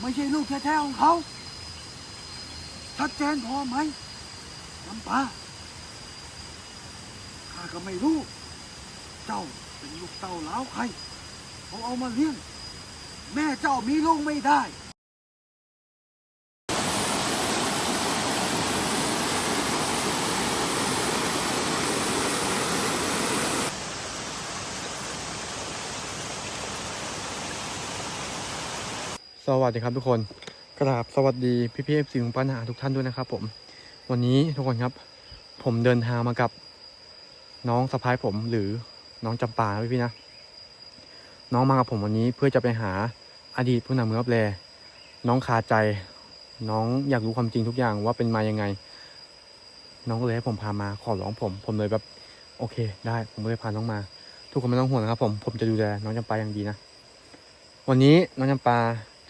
ไม่ใช่ลูกแท้ๆของเขา ชัดเจนพอไหมน้ำปลาข้าก็ไม่รู้ เจ้าเป็นลูกเต่าล้าวใครเขาเอามาเลี้ยง แม่เจ้ามีลูกไม่ได้ สวัสดีครับทุกคนกราบสวัสดีพี่พี่เอฟซีของปัญหาทุกท่านด้วยนะครับผม วันนี้ทุกคนครับ ผมเดินทางมากับ น้องสะพ้ายผมหรือน้องจำปาพี่พี่นะ น้องมากับผมวันนี้เพื่อจะไปหาอดีตผู้นำเมืองรับแลน้องคาใจ น้องอยากรู้ความจริงทุกอย่างว่าเป็นมายังไง น้องก็เลยให้ผมพามาขอร้องผม ผมเลยแบบโอเค ได้ผมเลยพาน้องมา ทุกคนไม่ต้องห่วงนะครับผมผมจะดูแลน้องจำปาอย่างดีนะวันนี้น้องจำปา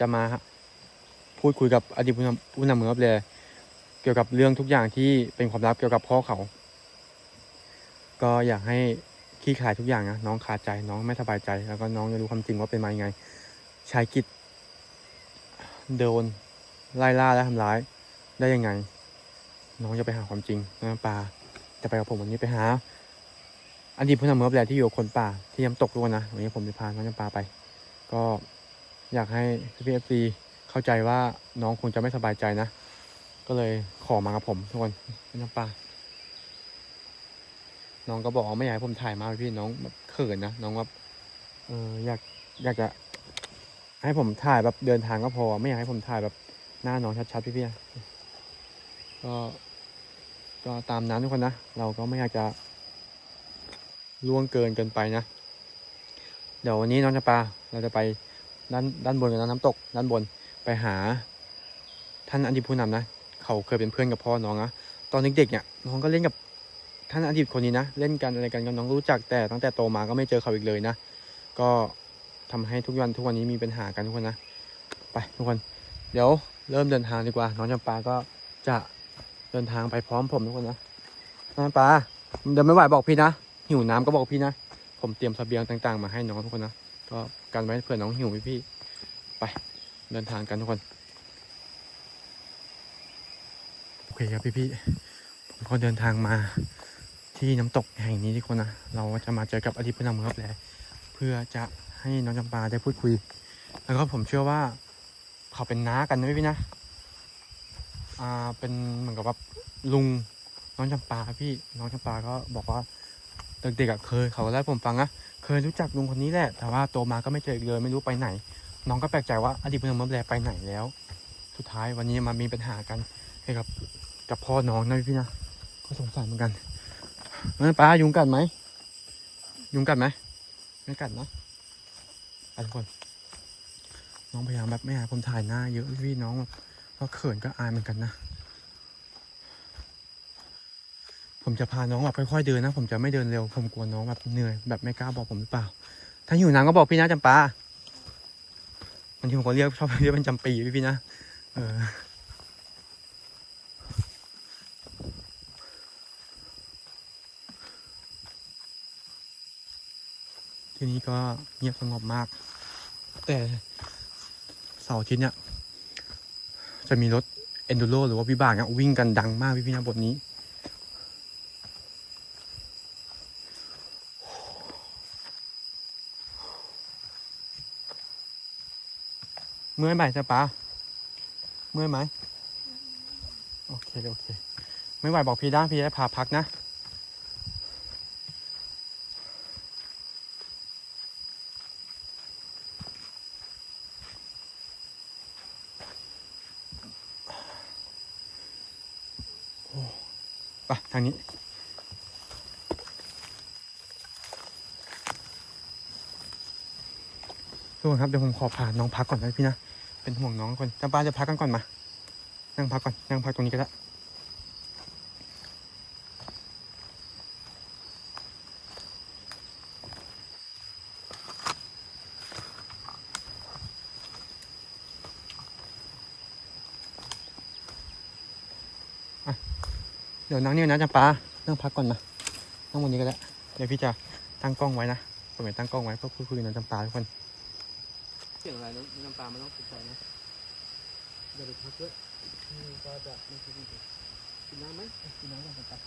จะมาพูดคุยกับอดีตผู้นำผู้นำเมืองรับแลเกี่ยวกับเรื่องทุกอย่างที่เป็นความลับเกี่ยวกับพ่อเขา ก็อยากให้ขี้ขายทุกอย่างนะน้องขาดใจน้องไม่สบายใจ แล้วก็น้องจะรู้ความจริงว่าเป็นมายังไงชายกิจโดนไล่ล่าและทำร้ายได้ยังไง น้องจะไปหาความจริงน้องจำปาจะไปกับผมวันนี้ไปหาอดีตผู้นำเมืองรับแลที่อยู่คนป่าที่ยำตกด้วยนะวันนี้ผมจะพาน้องจำปาไป ก็ อยากให้พี่เอฟซีเข้าใจว่าน้องคงจะไม่สบายใจนะ ก็เลยขอมากับผมทุกคนน้ำปลาน้องก็บอกไม่อยากให้ผมถ่ายมาพี่น้องแบบเขินนะน้องว่าเอออยากอยากจะ ให้ผมถ่ายแบบเดินทางก็พอ ไม่อยากให้ผมถ่ายแบบหน้าน้องชัดๆพี่พี่ๆก็ก็ตามนั้นทุกคนนะเราก็ไม่อยากจะล่วงเกินเกินไปนะ เดี๋ยววันนี้น้องจะปาเราจะไป ด้านด้านบนกันนะน้ำตก ด้านบนไปหา ท่านอดีตผู้นำนะเขาเคยเป็นเพื่อนกับพ่อน้องนะตอนเด็กๆเนี่ยน้องก็เล่นกับท่านอดีตคนนี้นะเล่นกันอะไรกันก็น้องรู้จักแต่ตั้งแต่โตมาก็ไม่เจอเขาอีกเลยนะก็ทำให้ทุกวันทุกวันนี้มีปัญหากันทุกคนนะไปทุกคน เดี๋ยวเริ่มเดินทางดีกว่า น้องจำปาก็จะเดินทางไปพร้อมผมทุกคนนะน้องจำปาเดินไม่ไหวบอกพี่นะหิวน้ำก็บอกพี่นะผมเตรียมเสบียงต่าง ๆ มาให้น้องทุกคนนะ ก็กันไว้เผื่อน้องหิวพี่ๆไปเดินทางกันทุกคนโอเคครับพี่ๆผมก็เดินทางมาที่น้ำตกแห่งนี้ทุกคนนะเราจะมาเจอกับอดีตผู้นำเมืองรับแลเพื่อจะให้น้องจำปาได้พูดคุย แล้วก็ผมเชื่อว่าเขาเป็นน้ากันนะพี่ๆนะอ่าเป็นเหมือนกับว่าลุงน้องจำปาพี่น้องจำปาก็บอกว่าเด็กๆเคยเขาเล่าผมฟังนะ เคยรู้จักลุงคนนี้แหละ แต่ว่าโตมาก็ไม่เจออีกเลย ไม่รู้ไปไหน น้องก็แปลกใจว่าอดีตผู้นเมืองแลไปไหนแล้ว สุดท้ายวันนี้มามีปัญหากันเกี่ยวกับกับพ่อน้องนะพี่นะก็สงสารเหมือนกันเออป้ายุงกัดไหมยุงกัดไหมไม่กัดนะทุกคน น้องพยายามแบบไม่อยากผมถ่ายหน้าเยอะพี่น้องแบบก็เขินก็อายเหมือนกันนะ ผมจะพาน้องแบบค่อยๆเดินนะ ผมจะไม่เดินเร็ว ผมกลัวน้องแบบเหนื่อยแบบไม่กล้าบอกผมหรือเปล่า ถ้าหิวน้ำก็บอกพี่นะจำปาบางทีผมก็เรียกชอบเรียกเป็นจำปีพี่พี่นะ เออที่นี่ก็เงียบสงบมาก แต่เสาร์อาทิตย์เนี่ย จะมีรถเอนดูโรหรือว่าวิบากเนี่ยวิ่งกันดังมากพี่พี่นะบทนี้ เมื่อยไหมจ๊ะป้าเมื่อยไหมโอเคโอเค ไม่ไหวบอกพี่ได้พี่ได้พาพักนะโอ้ไปทางนี้ ทุกคนครับ เดี๋ยวผมขอพาน้องพักก่อนนะพี่นะ เป็นห่วงน้องคนจำปาจะพักกันก่อนมา นั่งพักก่อน นั่งพักตรงนี้ก็ได้เดี๋ยวนั่งนี่นะจำปานั่งพักก่อนมา นั่งบนนี้ก็ได้ เดี๋ยวพี่จะตั้งกล้องไว้นะผมจะตั้งกล้องไว้เพื่อคุยกับน้องจำปาทุกคน เสียงอะไรน้ำน้ำปลามันต้องติดใจนะอย่าไปพักด้วยนี่ก็จะไม่ค่อยดีกินน้ำไหมกินน้ำก่อนครับ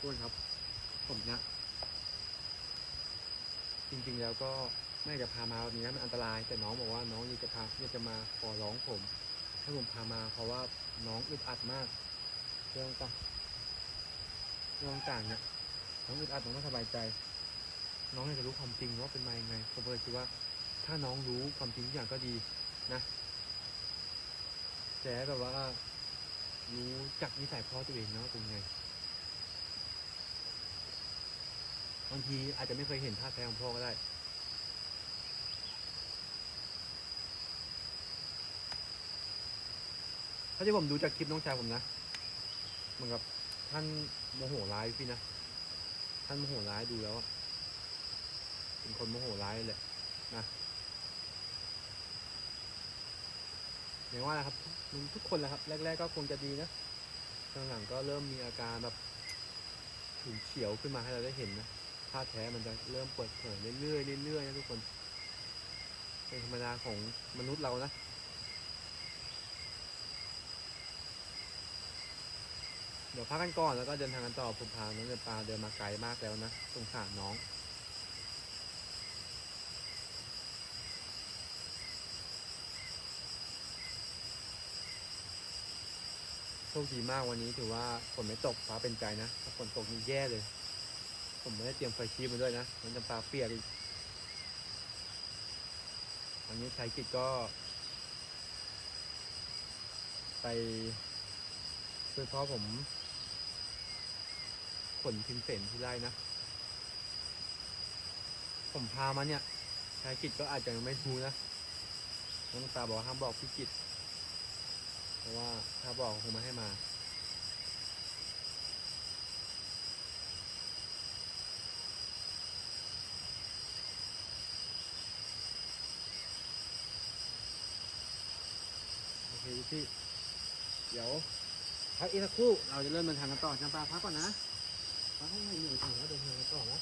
ทุกคนครับ ผมเนี่ยจริงๆแล้วก็ไม่จะพามาวันนี้นะมันอันตราย แต่น้องบอกว่าน้องอยากจะพาอยากจะมาขอร้องผม ให้ผมพามาเพราะว่าน้องอึดอัดมาก เรื่องต่างเรื่องต่างเนี่ยน้องอึดอัดน้องไม่สบายใจ น้องอยากจะรู้ความจริงว่าเป็นมายังไงผมเลยคิดว่า ถ้าน้องรู้ความจริงทุกอย่างก็ดีนะแต่แบบว่ารู้จักนิสัยพ่อตัวเองเนาะเป็นไงบางทีอาจจะไม่เคยเห็นท่าแท้ของพ่อก็ได้ถ้าที่ผมดูจากคลิปน้องชายผมนะเหมือนกับท่านโมโหร้ายพี่นะ ท่านโมโหร้ายดูแล้วอะ คนโมโหร้ายเลยนะอย่างว่านะครับมันทุกคนแหละครับ แรก ๆ ก็คงจะดีนะหลังๆก็เริ่มมีอาการแบบฉุนเฉียวขึ้นมาให้เราได้เห็นนะท่าแท้มันจะเริ่มเปิดเผยเรื่อยๆเรื่อยๆนะทุกคน เป็นธรรมดาของมนุษย์เรานะเดี๋ยวพักกันก่อนแล้วก็เดินทางกันต่อผมพาน้องเดินปลาเดินมาไกลมากแล้วนะสงสารน้อง โชคดีมากวันนี้ถือว่าฝนไม่ตกฟ้าเป็นใจนะถ้าฝนตกนี่แย่เลย ผมไม่ได้เตรียมไฟชีพมาด้วยนะมันจะปลาเปียกอีกวันนี้ชายกิจก็ ไปช่วยพ่อผมขนพิมเสนที่ไร่นะ ผมพามาเนี่ยชายกิจก็อาจจะยังไม่รู้นะน้องตาบอกห้ามบอกพี่กิจ ราะว่าถ้าบอกคงไม่ให้มาโอเคพี่เดี๋ยวพักอีกสักครู่เราจะเริ่มเดินทางกันต่อจำปาพักก่อนนะพักให้เหนื่อยๆก่อนแล้วเดินทางกันต่อนะ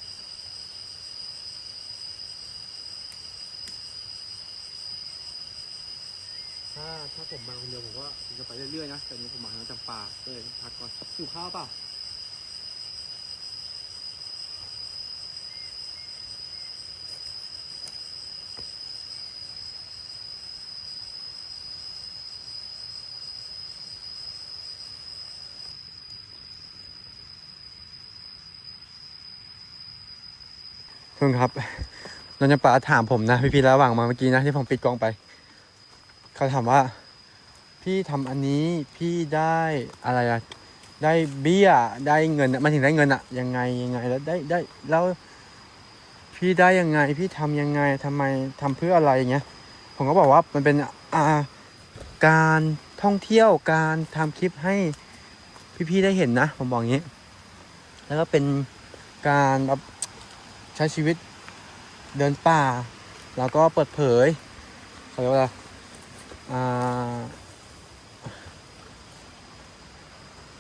ถ้าถ้าผมมาคนเดียวผมก็จะไปเรื่อยๆนะ แต่นี้ผมมาทางจำปาก็เลยพักก่อนหิวข้าวเปล่าทุกคนครับนนจำปาถามผมนะพี่ๆระหว่างมาเมื่อกี้นะที่ผมปิดกล้องไป เขาถามว่า พี่ทำอันนี้พี่ได้อะไรอะได้เบี้ยได้เงินมันถึงได้เงินอะยังไงยังไงแล้วได้ได้แล้ว พี่ได้ยังไง พี่ทำยังไงทำไมทำเพื่ออะไรอย่างเงี้ยผมก็บอกว่ามันเป็นอ่าการท่องเที่ยวการทำคลิปให้พี่ๆได้เห็นนะ ผมบอกอย่างนี้ แล้วก็เป็นการแบบใช้ชีวิตเดินป่า แล้วก็เปิดเผยเขาเรียกว่า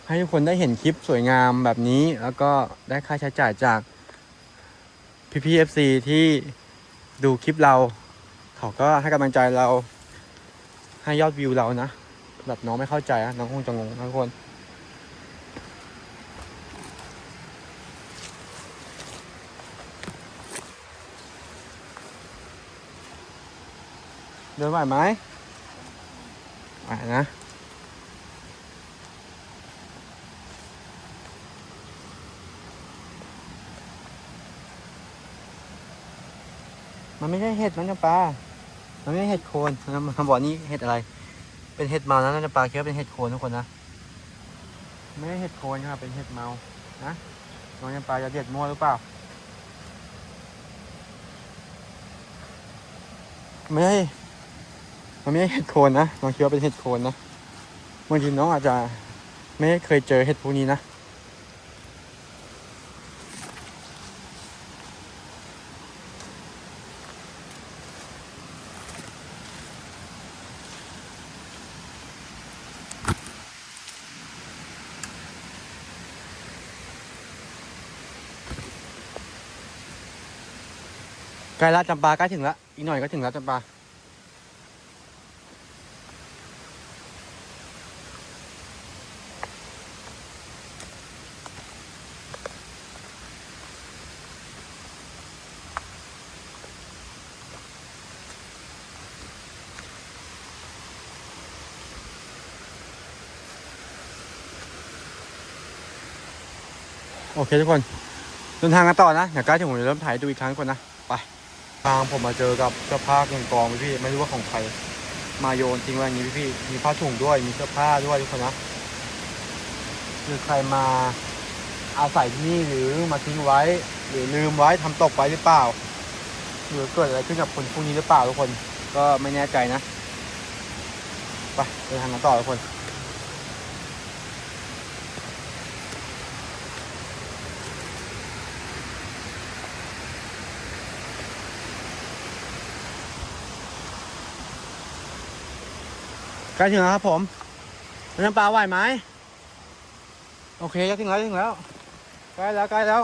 ให้ทุกคนได้เห็นคลิปสวยงามแบบนี้ แล้วก็ได้ค่าใช้จ่ายจากพี่พีเอฟซีที่ดูคลิปเรา เขาก็ให้กำลังใจเรา ให้ยอดวิวเรานะ แบบน้องไม่เข้าใจอะน้องคงจะงงนะทุกคนเดินไหวไหม ไหวนะมันไม่ใช่เห็ดน้องจำปามันไม่ใช่เห็ดโคนนะมันบอกนี่เห็ดอะไร เป็นเห็ดเมานะน้องจำปาคิดว่าเป็นเห็ดโคนทุกคนนะ ไม่ใช่เห็ดโคนครับ เป็นเห็ดเมา นะน้องจำปาจะเด็ดมั่วหรือเปล่า ไม่ใช่ มันไม่ใช่เห็ดโคนนะน้องคิดว่าเป็นเห็ดโคนนะบางทีน้องอาจจะไม่เคยเจอเห็ดพวกนี้นะใกล้ละจำปาใกล้ถึงละอีกหน่อยก็ถึงละจำปา โอเคทุกคนเดินทางกันต่อนะเดี๋ยวใกล้ถึงผมจะเริ่มถ่ายดูอีกครั้งก่อนนะไปทางผมมาเจอกับเสื้อผ้าเกองกองพี่ไม่รู้ว่าของใครมาโยนทิ้งไว้อย่างนี้พี่มีผ้าถุงด้วยมีเสื้อผ้าด้วยทุกคนนะคือใครมาอาศัยที่นี่หรือมาทิ้งไว้ หรือลืมไว้ทำตกไว้หรือเปล่าหรือเกิดอะไรขึ้นกับคนพวกนี้หรือเปล่าทุกคน ก็ไม่แน่ใจนะไปเดินทางกันต่อทุกคน ใกล้ถึงแล้วครับผมน้ำปลาไหวไหมโอเคจะถึงแล้วถึงแล้วใกล้แล้วใกล้แล้ว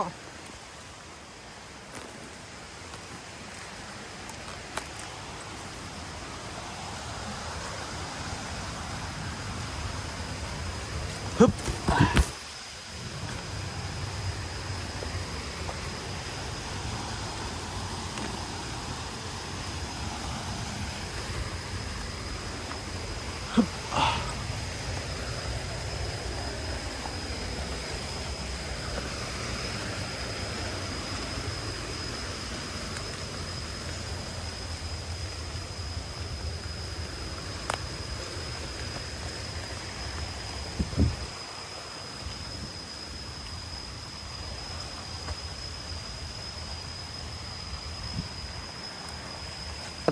ฮึบ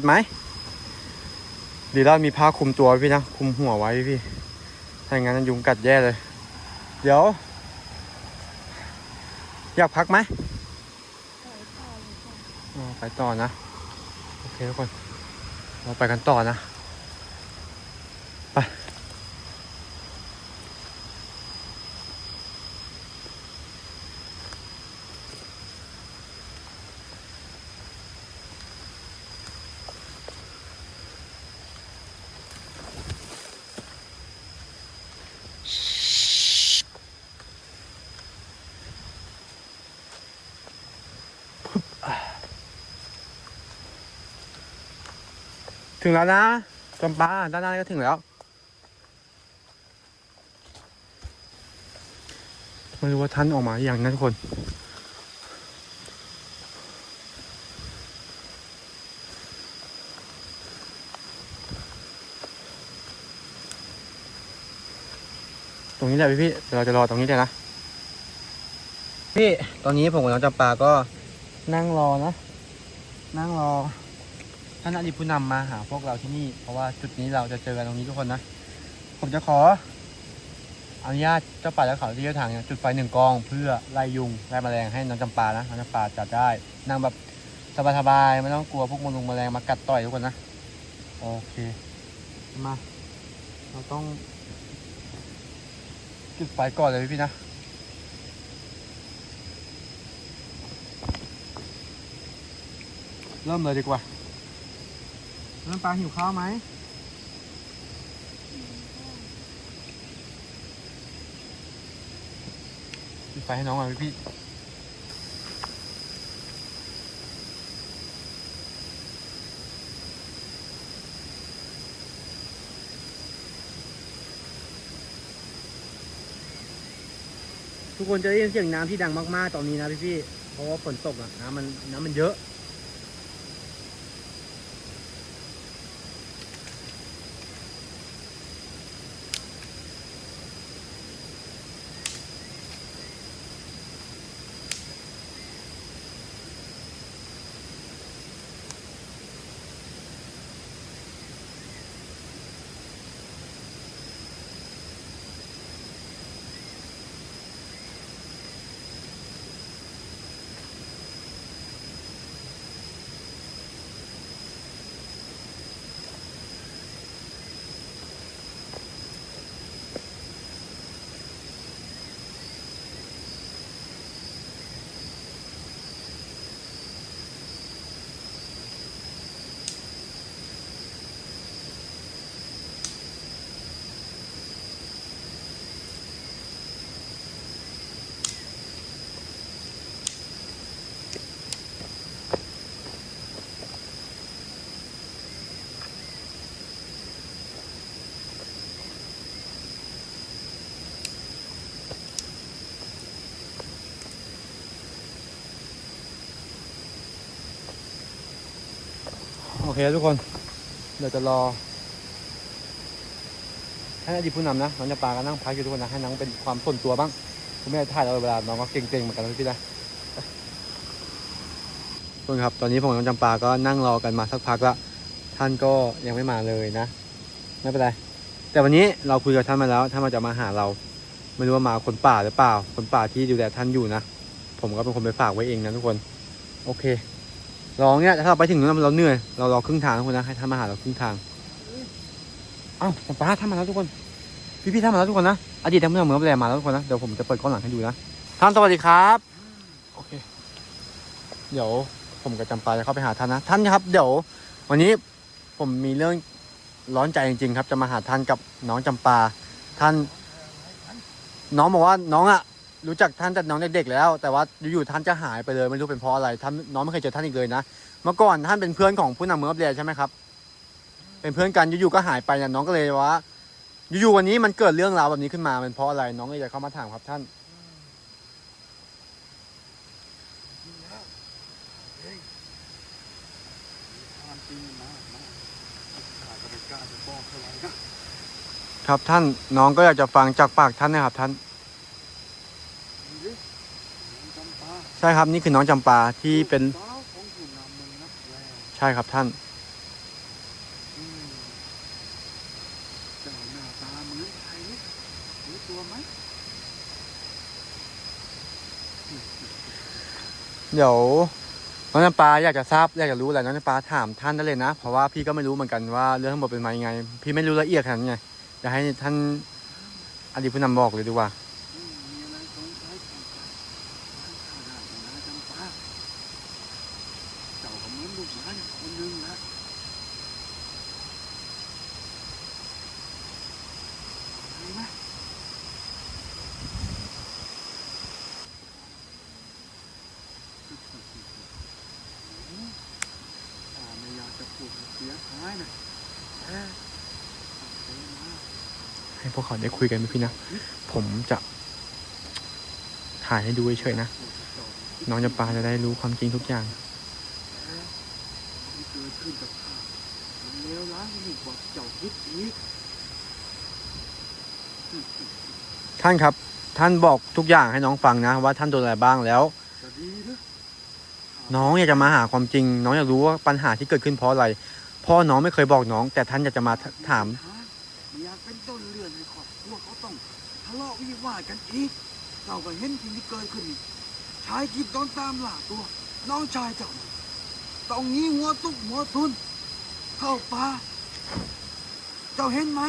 ไหมดีแล้วมีผ้าคลุมตัวพี่นะคลุมหัวไว้พี่ถ้าอย่างนั้นยุงกัดแย่เลย เดี๋ยว อยากพักไหมอ๋อไปต่อนะ โอเคทุกคน เราไปกันต่อนะ ถึงแล้วนะจำปาด้านหน้าก็ถึงแล้ว ไม่รู้ว่าท่านออกมาอย่างนั้นทุกคน ตรงนี้แหละพี่พี่เดี๋ยวเราจะรอตรงนี้เลยนะ พี่ ตอนนี้ผมกับน้องจำปาก็นั่งรอนะ นั่งรอ ท่านอดีตผู้นำมาหาพวกเราที่นี่ เพราะว่าจุดนี้เราจะเจอกันตรงนี้ทุกคนนะ ผมจะขออนุญาตเจ้าป่าเจ้าเขาที่เจ้าทางเนี่ยจุดไฟหนึ่งกองเพื่อไล่ยุงไล่แมลงให้น้องจำปานะน้องจำปาจัดได้นั่งแบบสบายๆไม่ต้องกลัวพวกมลงแมลงมากัดต่อยทุกคนนะโอเคมาเราต้องจุดไฟก่อนเลยพี่นะเริ่มเลยดีกว่า น้ำปลาหิวข้าวไหมปิดไฟให้น้องหน่อยพี่ ทุกคนจะได้ยินเสียงน้ำที่ดังมากๆ ตอนนี้นะพี่ๆเพราะว่าฝนตกอะน้ำมันน้ำมันเยอะ เคทุกคน เดี๋ยวจะรอ ให้อดีตผู้นำนะน้องจะปาก็นั่งพักอยู่ทุกคนนะให้น้องเป็นความส่วนตัวบ้างผมไม่ถ่ายเราเวลาน้องก็เก่งๆเหมือนกันนะพี่นะทุกคนครับตอนนี้ผมกับน้องจำปาก็นั่งรอกันมาสักพักละท่านก็ยังไม่มาเลยนะไม่เป็นไรแต่วันนี้เราคุยกับท่านมาแล้วท่านมาจะมาหาเราไม่รู้ว่ามาคนป่าหรือเปล่า คนป่าที่ดูแลท่านอยู่นะ ผมก็เป็นคนไปฝากไว้เองนะทุกคน โอเค รอเนี่ยถ้าเราไปถึงนู้นเราเหนื่อยเรารอครึ่งทางทุกคนนะให้ท่านมาหาเราครึ่งทางเอ้าจำปาท่านมาแล้วทุกคน พี่พี่ๆท่านมาแล้วทุกคนนะอดีตท่านผู้นำเมืองแปลมาแล้วทุกคนนะเดี๋ยวผมจะเปิดกล้องหลังให้ดูนะท่านสวัสดีครับโอเค เดี๋ยวผมกับจำปาจะเข้าไปหาท่านนะท่านครับ เดี๋ยว วันนี้ผมมีเรื่องร้อนใจจริง ๆ ครับ จะมาหาท่านกับน้องจำปาท่าน น้องบอกว่าน้องอะ รู้จักท่านแต่น้องเด็กๆแล้ว แต่ว่าอยู่ๆท่านจะหายไปเลยไม่รู้เป็นเพราะอะไรท่านน้องไม่เคยเจอท่านอีกเลยนะเมื่อก่อนท่านเป็นเพื่อนของผู้นำเมืองอัปเดตใช่ไหมครับ เป็นเพื่อนกันอยู่ๆก็หายไปเนี่ยน้องก็เลยว่าอยู่ๆวันนี้มันเกิดเรื่องราวแบบนี้ขึ้นมาเป็นเพราะอะไรน้องเลยจะเข้ามาถามครับท่านครับท่านน้องก็อยากจะฟังจากปากท่านนะครับท่าน ดูดิน้องจำปา ใช่ครับนี่คือน้องจำปาที่เป็นใช่ครับท่าน เดี๋ยวน้องจำปาอยากจะทราบอยากจะรู้อะไรน้องจำปาถามท่านได้เลยนะ เพราะว่าพี่ก็ไม่รู้เหมือนกันว่าเรื่องทั้งหมดเป็นมายังไง พี่ไม่รู้ละเอียดขนาดนั้นไงจะให้ท่านอดีตผู้นำบอกเลยดีกว่า อืมมีอะไรสงสัยสงสัยให้ข้าได้นะจำปาเจ้าก็เหมือนลูกหลานคนหนึ่งนะเห็นไหม ข้าไม่อยากจะพูดให้เสียหายนะแต่เสียมา ให้พวกเขาได้ คุยกันไหมพี่นะ ผมจะถ่ายให้ดูเฉยๆนะ น้องจำปาจะได้รู้ความจริงทุกอย่างแต่ที่เกิดขึ้นกับข้ามันเลวร้ายยิ่งกว่าเจ้าคิดอีกท่านครับ ท่านบอกทุกอย่างให้น้องฟังนะ ว่าท่านโดนอะไรบ้างแล้ว จะดีนะน้องอยากจะมาหาความจริง น้องอยากรู้ว่าปัญหาที่เกิดขึ้นเพราะอะไร พ่อน้องไม่เคยบอกน้อง แต่ท่านอยากจะมาถาม กันอีกเราก็เห็นสิ่งที่เกิดขึ้นชายกิบโดนตามล่าตัว น้องชายเจ้าต้องหนี้หัวตุกหัวทุน เข้าป่าเจ้าเห็นไหม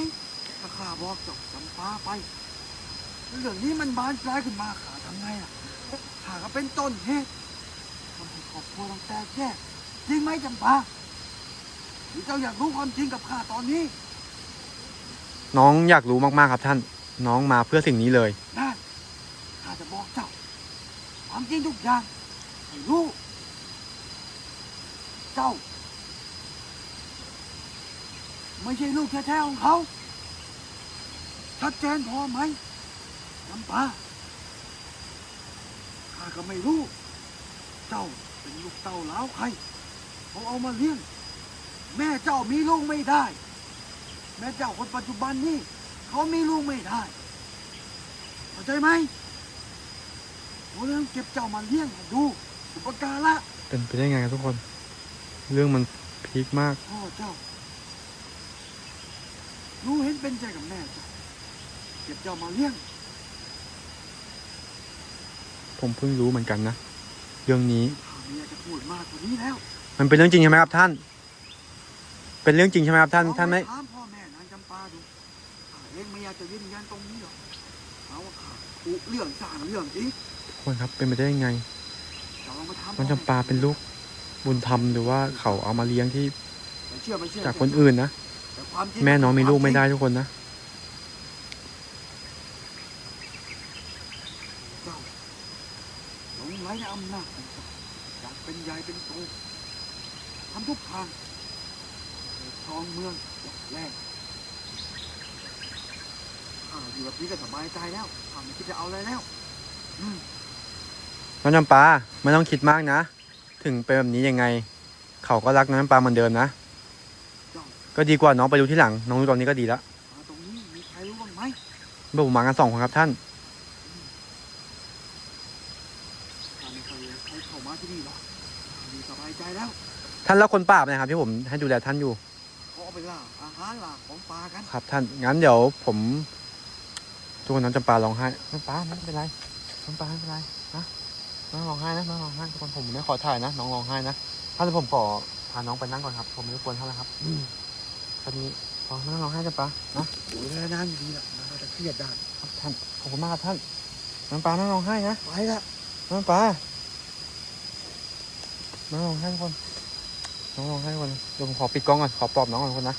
ถ้าข้าบอกเจ้าจำปาไป เรื่องนี้มันบานปลายขึ้นมาข้าทำไงอะข้าก็เป็นต้นเหตุทำให้ครอบครัวต้องแตกแยกจริงไหมจำปาหรือเจ้าอยากรู้ความจริงกับข้าตอนนี้ น้องอยากรู้มากๆครับท่าน น้องมาเพื่อสิ่งนี้เลยได้ข้าจะบอกเจ้าความจริงทุกอย่างให้รู้ เจ้า ไม่ใช่ลูกแท้ๆของเขาชัดเจนพอไหมน้ำปาข้าก็ไม่รู้ เจ้าเป็นลูกเต้าล้าวใครเขาเอามาเลี้ยง แม่เจ้ามีลูกไม่ได้ แม่เจ้าคนปัจจุบันนี่ เขามีลูกไม่ได้เข้าใจไหมโอ้เรื่องเก็บเจ้ามาเลี้ยงให้ดูอุปการะเป็นไปได้ไงครับทุกคน เรื่องมันพีคมาก พ่อเจ้ารู้เห็นเป็นใจกับแม่เจ้าเก็บเจ้ามาเลี้ยง ผมเพิ่งรู้เหมือนกันนะ เรื่องนี้ ข้าไม่อยากจะพูดมากกว่านี้แล้วมันเป็นเรื่องจริงใช่ไหมครับท่าน เป็นเรื่องจริงใช่ไหมครับท่านลองท่านไม่ปถามพ่อแม่นางจำปาดูข้า เองไม่อยากจะยืนยันตรงนี้หรอกเอาว่าข้าอุเรื่องสร้างเรื่องอีกทุกคนครับเป็นไปได้ยังไงเจ้าลองมาถามน้องจำปาเป็นลูกบุญธรรมหรือว่าเขาเอามาเลี้ยงที่ไม่เชื่อไม่เชื่อจากคนอื่นนะแต่ความจริงแม่น้องมีลูกไม่ได้ทุกคนนะเจ้าหลงไหลในอำนาจของเจ้าอยากเป็นใหญ่เป็นโตทำทุกทางเปิดครองเมืองอย่างแรก ข้าอยู่แบบนี้ก็สบายใจแล้วข้าไม่คิดจะเอาอะไรแล้ว อืมน้องจำปาไม่ต้องคิดมากนะ ถึงเป็นแบบนี้ยังไง เขาก็รักน้องจำปาเหมือนเดิมนะก็ดีกว่าน้องไปดูที่หลัง น้องรู้ตอนนี้ก็ดีแล้วมาตรงนี้มีใครรู้บ้างไหมเมื่อผมมากันสองคนครับท่าน ข้าไม่เคยใครเข้ามาที่นี่หรอกมีสบายใจแล้วท่านแล้วคนป่าบนะครับที่ผมให้ดูแลท่านอยู่ เขาเอาไปล่าอาหารล่าของปลากัน ครับท่าน งั้นเดี๋ยวผม ทุกคนน้องจำปาร้องไห้น้องปาไม่เป็นไรน้องปาไม่เป็นไรนะน้องร้องไห้นะน้องร้องไห้ทุกคนผมไม่ขอถ่ายนะน้องร้องไห้นะท่านเดี๋ยวผมขอพาน้องไปนั่งก่อนครับ ผมไม่รบกวนท่านแล้วครับตอนนี้พอน้องร้องไห้จำปานะดูแลน้ำดีๆล่ะมันก็จะเครียดได้ครับท่านขอบคุณมากครับท่านน้องปาน้องร้องไห้นะไปละน้องปาน้องร้องไห้ทุกคนน้องร้องไห้ทุกคนเดี๋ยวผมขอปิดกล้องก่อนขอปลอบน้องก่อนทุกคนนะ